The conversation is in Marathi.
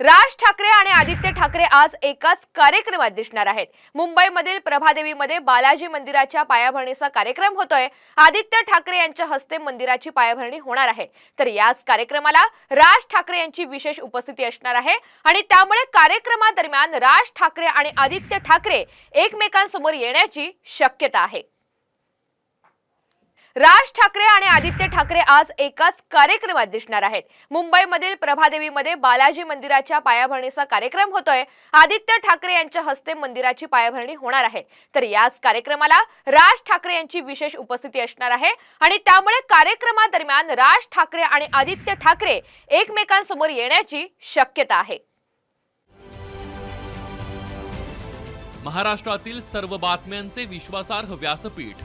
राज ठाकरे आणि आदित्य ठाकरे आज एकाच कार्यक्रमात दिसणार आहेत. मुंबईमधील प्रभादेवीमध्ये बालाजी मंदिराच्या पायाभरणीचा कार्यक्रम होतोय. आदित्य ठाकरे यांच्या हस्ते मंदिराची पायाभरणी होणार आहे. तर याच कार्यक्रमाला राज ठाकरे यांची विशेष उपस्थिती असणार आहे. आणि त्यामुळे कार्यक्रमादरम्यान राज ठाकरे आणि आदित्य ठाकरे एकमेकांसमोर येण्याची शक्यता आहे. राज ठाकरे आणि आदित्य ठाकरे आज एकाच कार्यक्रमात दिसणार आहेत. मुंबईमधील प्रभादेवीमध्ये बालाजी मंदिराच्या पायाभरणीचा कार्यक्रम होतोय. आदित्य ठाकरे यांच्या हस्ते मंदिराची पायाभरणी होणार आहे. तर याच कार्यक्रमाला राज ठाकरे यांची विशेष उपस्थिती असणार आहे. आणि त्यामुळे कार्यक्रमादरम्यान राज ठाकरे आणि आदित्य ठाकरे एकमेकांसमोर येण्याची शक्यता आहे. महाराष्ट्रातील सर्व बातम्यांचे विश्वासार्ह व्यासपीठ.